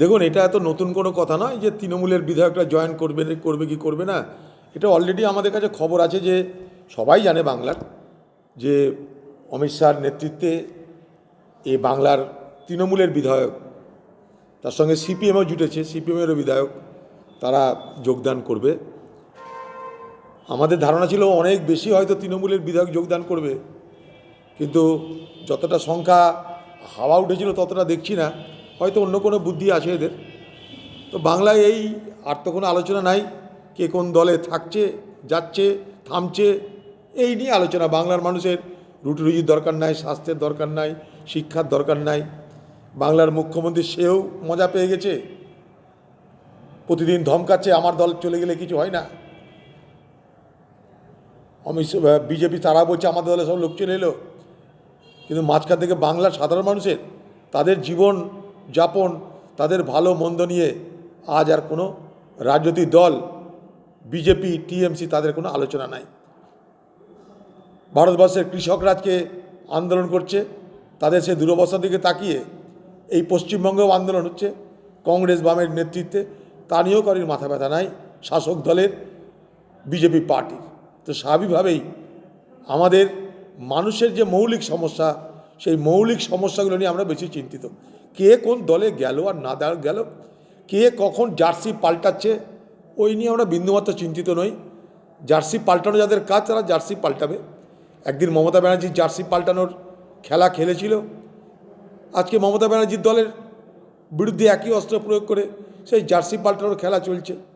দেখুন, এটা এত নতুন কোনো কথা নয় যে তৃণমূলের বিধায়করা জয়েন করবে করবে কি করবে না। এটা অলরেডি আমাদের কাছে খবর আছে যে সবাই জানে বাংলার, যে অমিত শাহর নেতৃত্বে এ বাংলার তৃণমূলের বিধায়ক, তার সঙ্গে সিপিএমও জুটেছে, সিপিএমেরও বিধায়ক, তারা যোগদান করবে। আমাদের ধারণা ছিল অনেক বেশি হয়তো তৃণমূলের বিধায়ক যোগদান করবে। কিন্তু যতটা সংখ্যা হাওয়া উঠেছিল ততটা দেখছি না। হয়তো অন্য কোনো বুদ্ধি আছে এদের। তো বাংলায় এই আর তো কোনো আলোচনা নাই, কে কোন দলে থাকছে, যাচ্ছে, থামছে, এই নিয়ে আলোচনা। বাংলার মানুষের রুটি রুজির দরকার নাই, স্বাস্থ্যের দরকার নাই, শিক্ষার দরকার নাই। বাংলার মুখ্যমন্ত্রী সেও মজা পেয়ে গেছে। প্রতিদিন ধমকাচ্ছে, আমার দল চলে গেলে কিছু হয় না। অমিত বিজেপি তারা বলছে, আমাদের দলে সব লোক চলে এলো। কিন্তু মাঝখান থেকে বাংলার সাধারণ মানুষের তাদের জীবন যাপন, তাদের ভালো মন্দ নিয়ে আজ আর কোনো রাজনৈতিক দল, বিজেপি, টিএমসি তাদের কোনো আলোচনা নাই। ভারতবর্ষের কৃষকরা আজকে আন্দোলন করছে, তাদের সে দুরবস্থার দিকে তাকিয়ে এই পশ্চিমবঙ্গেও আন্দোলন হচ্ছে, কংগ্রেস বামের নেতৃত্বে, তা নিয়েও কারোর মাথা ব্যথা নাই, শাসক দলের বিজেপি পার্টির। তো স্বাভাবিকভাবেই আমাদের মানুষের যে মৌলিক সমস্যা, সেই মৌলিক সমস্যাগুলো নিয়ে আমরা বেশি চিন্তিত। কে কোন দলে গেল আর না দা- গেল? কে কখন জার্সি পাল্টাচ্ছে? ওই নিয়ে আমরা বিন্দুমাত্র চিন্তিত নই। জার্সি পাল্টানো যাদের কাজ, তারা জার্সি পাল্টাবে। একদিন মমতা ব্যানার্জি জার্সি পাল্টানোর খেলা খেলেছিল। আজকে মমতা ব্যানার্জির দলের বিরুদ্ধে একই অস্ত্র প্রয়োগ করে সেই জার্সি পাল্টানোর খেলা চলছে।